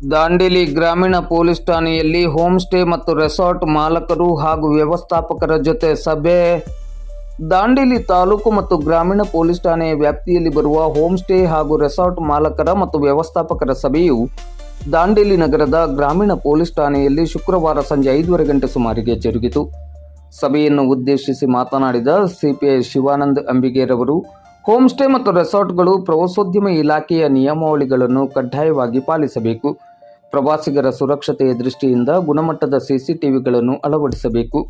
ದಾಂಡೇಲಿ ಗ್ರಾಮೀಣ ಪೊಲೀಸ್ ಠಾಣೆಯಲ್ಲಿ home stay ಮತ್ತು ರೆಸಾರ್ಟ್ ಮಾಲಕರು ಹಾಗೂ ವ್ಯವಸ್ಥಾಪಕರ ಜೊತೆ ಸಭೆ. ದಾಂಡೇಲಿ ತಾಲೂಕು ಮತ್ತು ಗ್ರಾಮೀಣ ಪೊಲೀಸ್ ಠಾಣೆಯ ವ್ಯಾಪ್ತಿಯಲ್ಲಿ ಬರುವ ಹೋಮ್ ಸ್ಟೇ ಹಾಗೂ ರೆಸಾರ್ಟ್ ಮಾಲಕರ ಮತ್ತು ವ್ಯವಸ್ಥಾಪಕರ ಸಭೆಯು ದಾಂಡೇಲಿ ನಗರದ ಗ್ರಾಮೀಣ ಪೊಲೀಸ್ ಠಾಣೆಯಲ್ಲಿ ಶುಕ್ರವಾರ ಸಂಜೆ ಐದೂವರೆ ಗಂಟೆ ಸುಮಾರಿಗೆ ಜರುಗಿತು. ಸಭೆಯನ್ನು ಉದ್ದೇಶಿಸಿ ಮಾತನಾಡಿದ ಸಿಪಿಐ ಶಿವಾನಂದ್ ಅಂಬಿಗೇರವರು ಹೋಮ್ ಸ್ಟೇ ಮತ್ತು ರೆಸಾರ್ಟ್ಗಳು ಪ್ರವಾಸೋದ್ಯಮ ಇಲಾಖೆಯ ನಿಯಮಾವಳಿಗಳನ್ನು ಕಡ್ಡಾಯವಾಗಿ ಪಾಲಿಸಬೇಕು. ಪ್ರವಾಸಿಗರ ಸುರಕ್ಷತೆಯ ದೃಷ್ಟಿಯಿಂದ ಗುಣಮಟ್ಟದ ಸಿಸಿಟಿವಿಗಳನ್ನು ಅಳವಡಿಸಬೇಕು.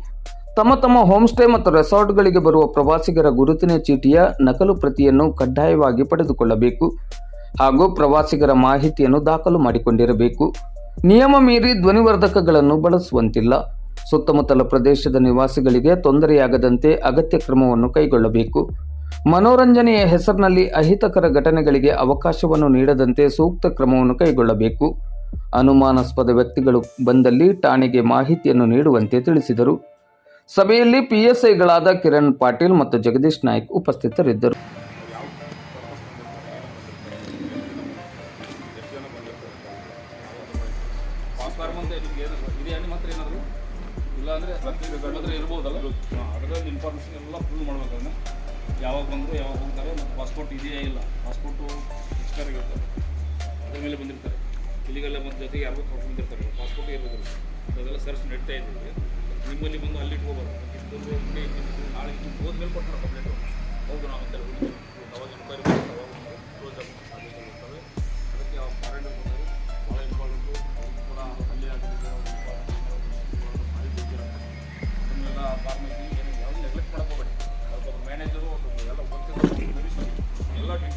ತಮ್ಮ ತಮ್ಮ ಹೋಮ್ ಸ್ಟೇ ಮತ್ತು ರೆಸಾರ್ಟ್ಗಳಿಗೆ ಬರುವ ಪ್ರವಾಸಿಗರ ಗುರುತಿನ ಚೀಟಿಯ ನಕಲು ಪ್ರತಿಯನ್ನು ಕಡ್ಡಾಯವಾಗಿ ಪಡೆದುಕೊಳ್ಳಬೇಕು ಹಾಗೂ ಪ್ರವಾಸಿಗರ ಮಾಹಿತಿಯನ್ನು ದಾಖಲು ಮಾಡಿಕೊಂಡಿರಬೇಕು. ನಿಯಮ ಮೀರಿ ಧ್ವನಿವರ್ಧಕಗಳನ್ನು ಬಳಸುವಂತಿಲ್ಲ. ಸುತ್ತಮುತ್ತಲ ಪ್ರದೇಶದ ನಿವಾಸಿಗಳಿಗೆ ತೊಂದರೆಯಾಗದಂತೆ ಅಗತ್ಯ ಕ್ರಮವನ್ನು ಕೈಗೊಳ್ಳಬೇಕು. ಮನೋರಂಜನೆಯ ಹೆಸರಿನಲ್ಲಿ ಅಹಿತಕರ ಘಟನೆಗಳಿಗೆ ಅವಕಾಶವನ್ನು ನೀಡದಂತೆ ಸೂಕ್ತ ಕ್ರಮವನ್ನು ಕೈಗೊಳ್ಳಬೇಕು. ಅನುಮಾನಾಸ್ಪದ ವ್ಯಕ್ತಿಗಳು ಬಂದಲ್ಲಿ ಠಾಣೆಗೆ ಮಾಹಿತಿಯನ್ನು ನೀಡುವಂತೆ ತಿಳಿಸಿದರು. ಸಭೆಯಲ್ಲಿ ಪಿಎಸ್ಐಗಳಾದ ಕಿರಣ್ ಪಾಟೀಲ್ ಮತ್ತು ಜಗದೀಶ್ ನಾಯ್ಕ್ ಉಪಸ್ಥಿತರಿದ್ದರು. ಇಲ್ಲ ಅಂದ್ರೆ ಇರ್ಬೋದಲ್ಲ? ಇನ್ಫಾರ್ಮೇಷನ್ ಎಲ್ಲ ಫುಲ್ ಮಾಡ್ಬೇಕು ಯಾವಾಗ ಬಂದರು, ಯಾವಾಗ ಹೋಗ್ತಾರೆ ಮತ್ತು ಪಾಸ್ಪೋರ್ಟ್ ಇದೆಯಾ ಇಲ್ಲ ಪಾಸ್ಪೋರ್ಟು ಎಕ್ಸ್ಪೈರ್ ಆಗಿರ್ತಾರೆ ಅದ್ರ ಮೇಲೆ ಬಂದಿರ್ತಾರೆ. ಇಲ್ಲಿಗೆಲ್ಲ ಬಂದ ಜೊತೆಗೆ ಯಾರಿಗೂ ಕೊಟ್ಟು ಬಂದಿರ್ತಾರೆ ಪಾಸ್ಪೋರ್ಟ್ ಇರೋದಿಲ್ಲ ಅದೆಲ್ಲ ಸರ್ಚ್ ನಡೀತಾ ಇದ್ದೀವಿ ನಿಮ್ಮಲ್ಲಿ ಬಂದು ಅಲ್ಲಿ ಇಟ್ಕೋಬಾರ್ದು ನಾಳೆ ಹೋದ್ಮೇಲೆ ಕೊಡ್ತಾರೆ ಕಂಪ್ಲೇಂಟು